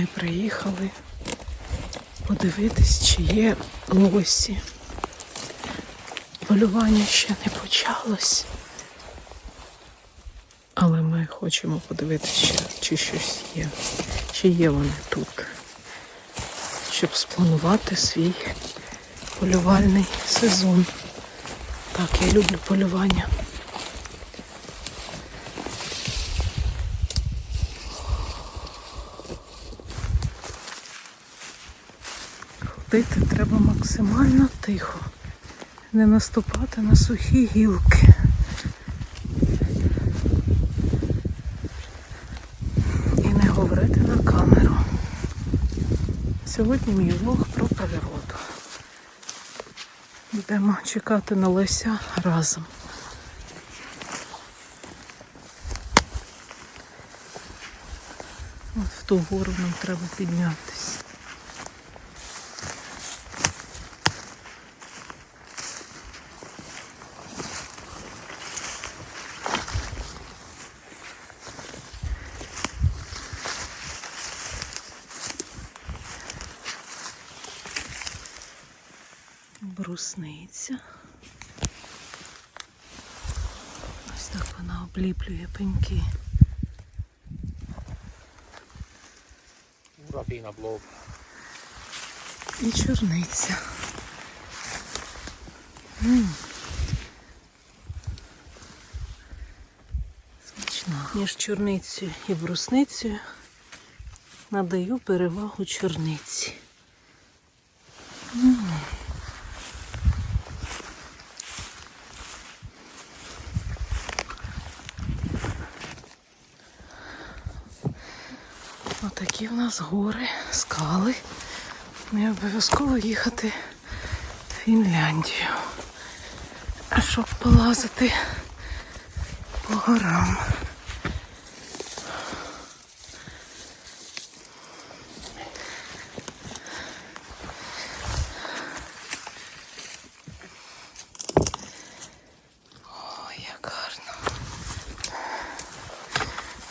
Ми приїхали подивитись, чи є лосі. Полювання ще не почалось. Але ми хочемо подивитися, чи щось є. Чи є вони тут. Щоб спланувати свій полювальний сезон. Так, я люблю полювання. Ходити треба максимально тихо, не наступати на сухі гілки. І не говорити на камеру. Сьогодні мій влог про природу. Йдемо чекати на лося разом. От в ту гору нам треба піднятися. Брусниця. Ось так вона обліплює пеньки. Ura fina. І чорниця. М. Смачна. Між чорницею і брусницею надаю перевагу чорниці. Нас гори, скали. Не обов'язково їхати в Фінляндію. Щоб полазити по горам.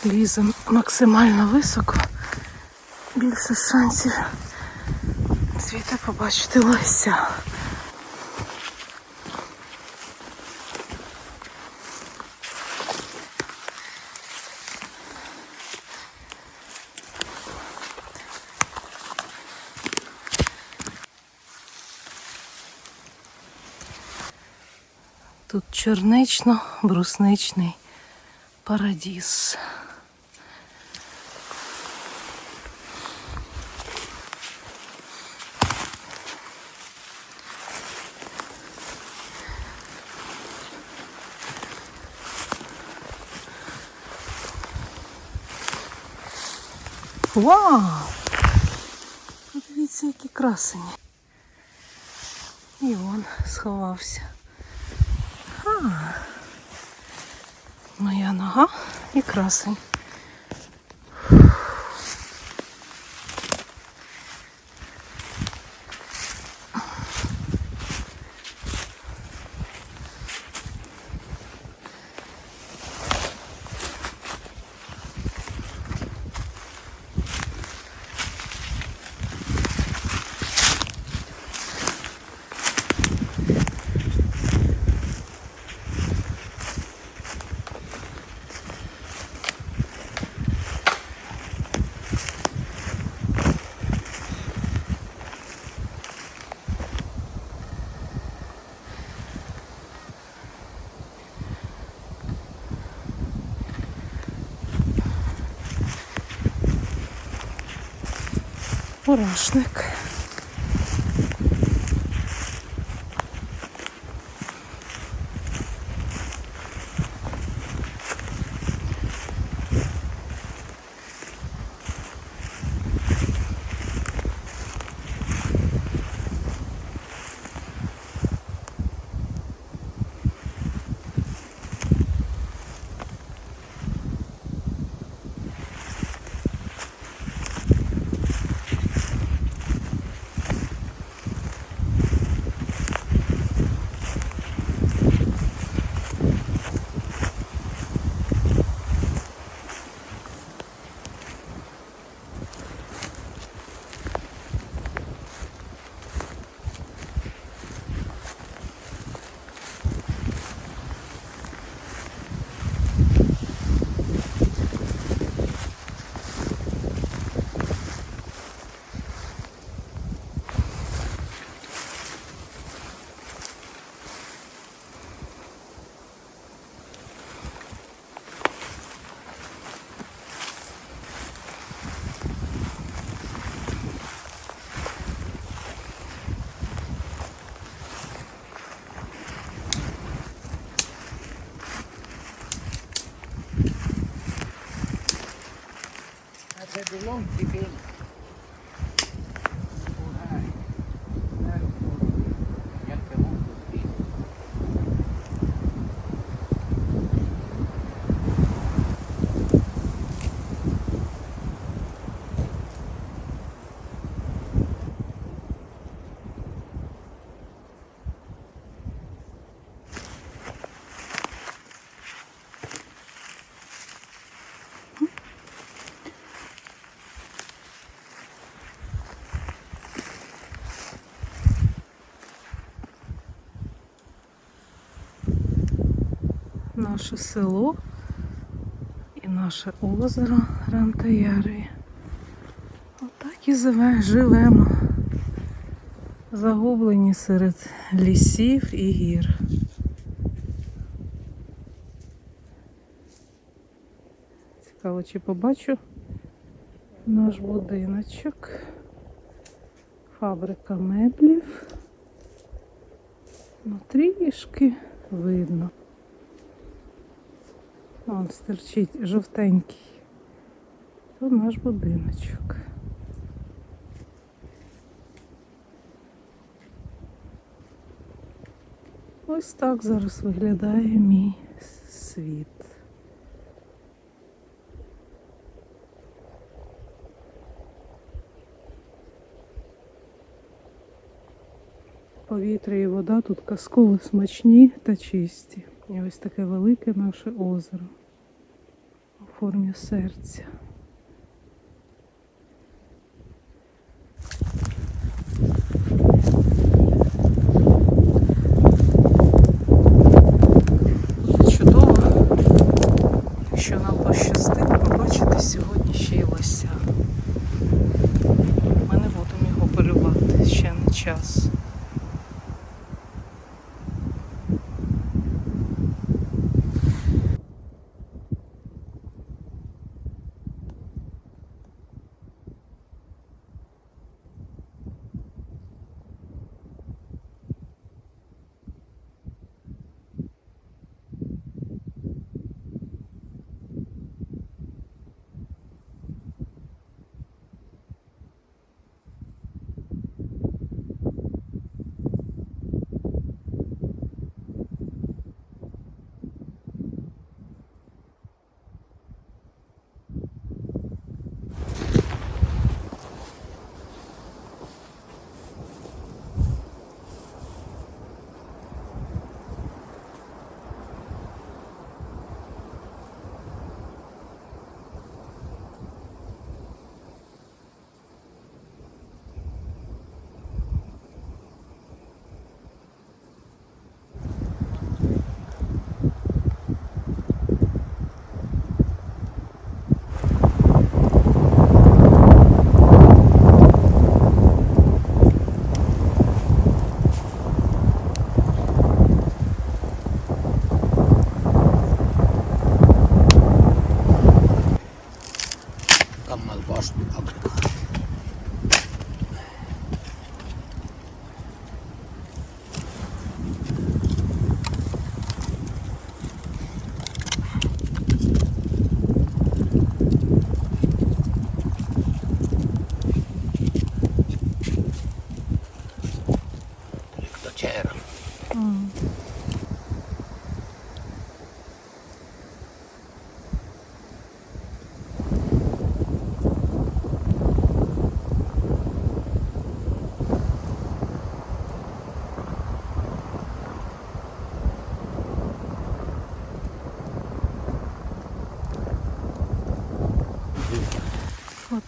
Лізем максимально високо. Більше шансів звідти побачити лося. Тут чорнично-брусничний парадіз. Вау! Подивіться, які красені. І він сховався. А, моя нога і красень. Мурашник. Pagulong, pipin. Наше село і наше озеро Рантаярі. Отак і живе, живемо. Загублені серед лісів і гір. Цікаво, чи побачу наш будиночок. Фабрика меблів. Ну, трішки видно. Вон стерчить жовтенький. То наш будиночок. Ось так зараз виглядає мій світ. Повітря і вода тут казково смачні та чисті. І ось таке велике наше озеро формі серця. Чудово, що нам пощастило побачити сьогодні ще й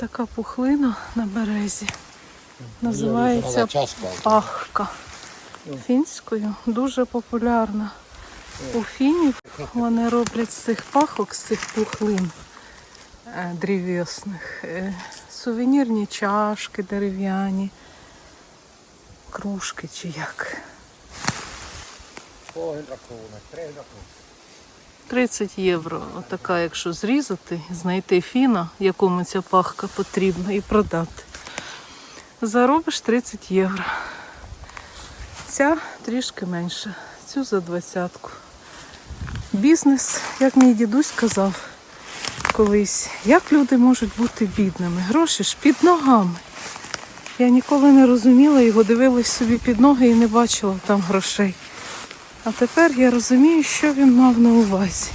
Отака пухлина на березі. Називається пахка. Фінською дуже популярна. У фінів вони роблять з цих пахок, з цих пухлин е, древесних. е, Сувенірні чашки дерев'яні, кружки чи як. 200 kronor, 300 kronor. 30 євро. Отака, якщо зрізати, знайти фіна, якому ця пахка потрібна, і продати. Заробиш 30 євро. Ця трішки менше. Цю за двадцятку. Бізнес, як мій дідусь казав, колись, як люди можуть бути бідними. Гроші ж під ногами. Я ніколи не розуміла його, дивилась собі під ноги і не бачила там грошей. А тепер я розумію, що він мав на увазі.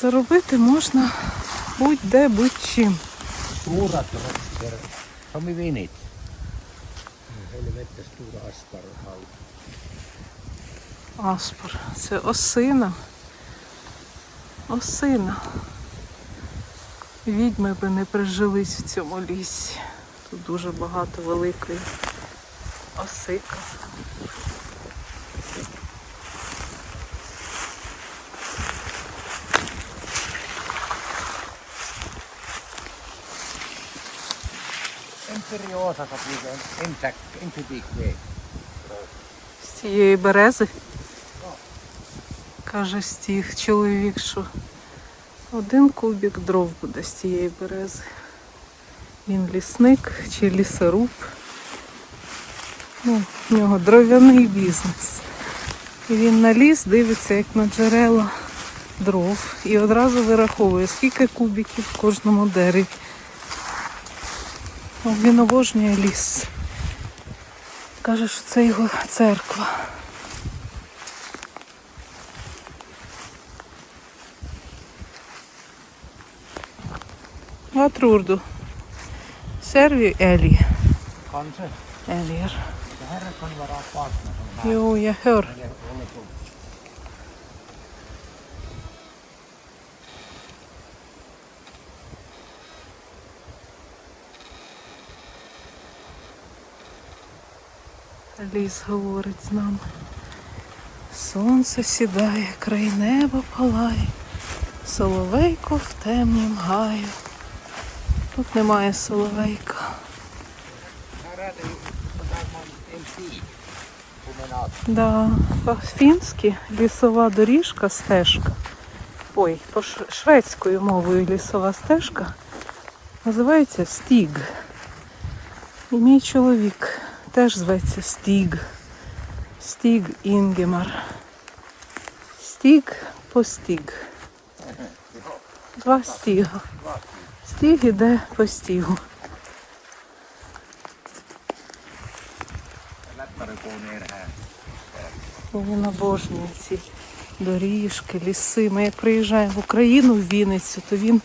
Заробити можна будь-де, будь-чим. Аспор. Це осина. Осина. Відьми би не прижились в цьому лісі. Тут дуже багато великої осика. Säck, en kubik väg. З цієї берези. Каже стіг чоловік, що один кубік дров буде з цієї берези. Він лісник чи лісоруб. Ну, в нього дров'яний бізнес. І він на ліс дивиться, як на джерела дров. І одразу вираховує, скільки кубіків в кожному дереві. Він обожнює ліс. Каже, що це його церква. Kanske. Det här kan vara partner som här. Jo, jag hör. Ліс говорить з нами. Сонце сідає, край неба палає, соловейко в темнім гаю. Тут немає соловейка. Да, по-фінськи лісова доріжка, стежка. Ой, по шведською мовою лісова стежка називається стіг. І мій чоловік теж зветься Стіг. Стіг Інгемар. Стіг по стіг. Два стіга. Стіг іде по стігу. Він обожнює ці доріжки, ліси. Ми як приїжджаємо в Україну, в Вінницю, то він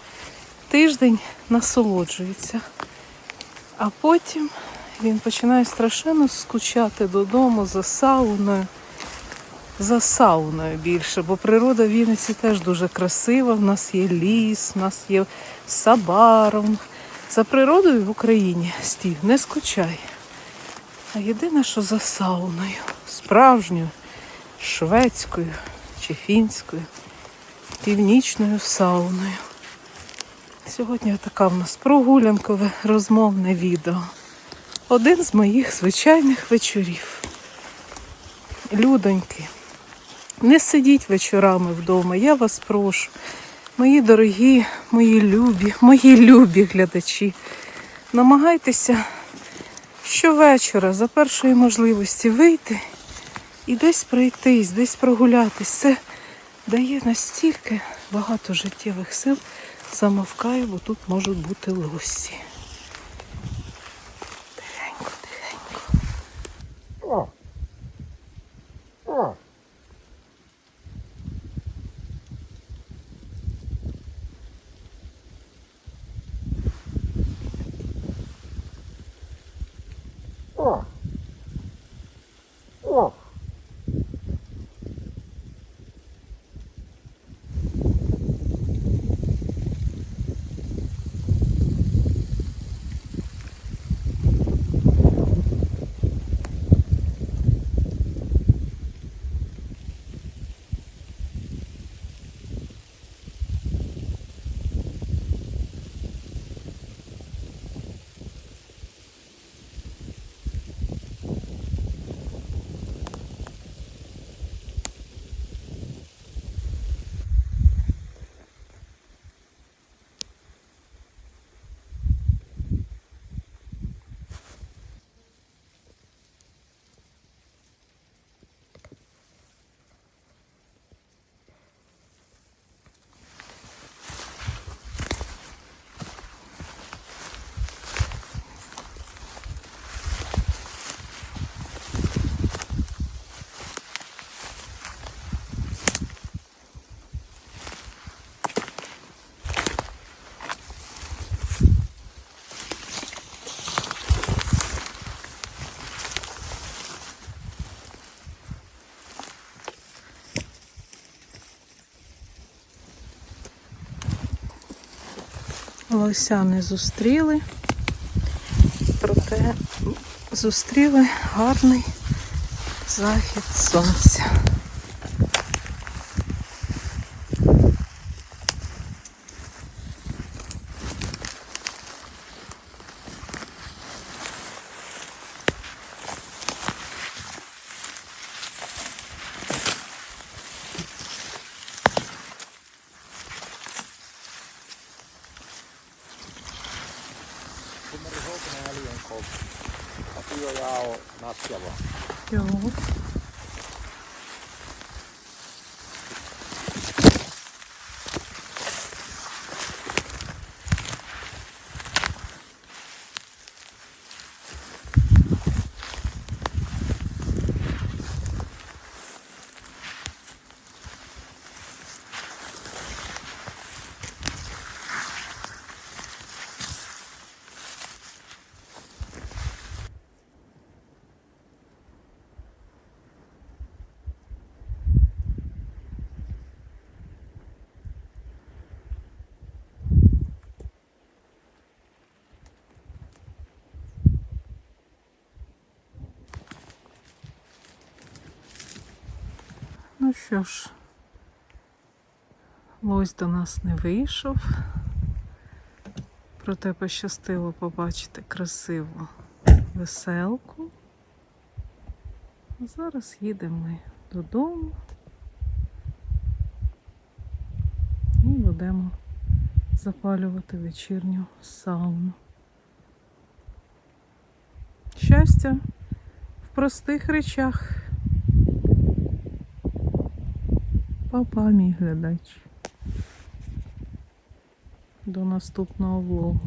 тиждень насолоджується. А потім він починає страшенно скучати додому за сауною. За сауною більше, бо природа в Вінниці теж дуже красива. В нас є ліс, в нас є сабаром. За природою в Україні стів не скучай. А єдине, що за сауною, справжньою, шведською чи фінською, північною сауною. Сьогодні така в нас прогулянкове розмовне відео. Один з моїх звичайних вечорів. Людоньки, не сидіть вечорами вдома, я вас прошу. Мої дорогі, мої любі, мої любі глядачі. Намагайтеся щовечора за першої можливості вийти і десь пройтись, десь прогулятись. Це дає настільки багато життєвих сил. Замовкаю, бо тут можуть бути лосі. Лося не зустріли, проте зустріли гарний захід сонця. Що ж, лось до нас не вийшов. Проте пощастило побачити красиву веселку. Зараз їдемо ми додому і будемо запалювати вечірню сауну. Щастя в простих речах. Папа, мій глядач. До наступного влогу.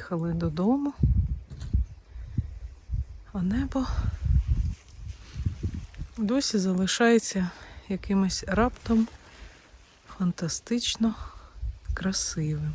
Приїхали додому, а небо досі залишається якимось раптом фантастично красивим.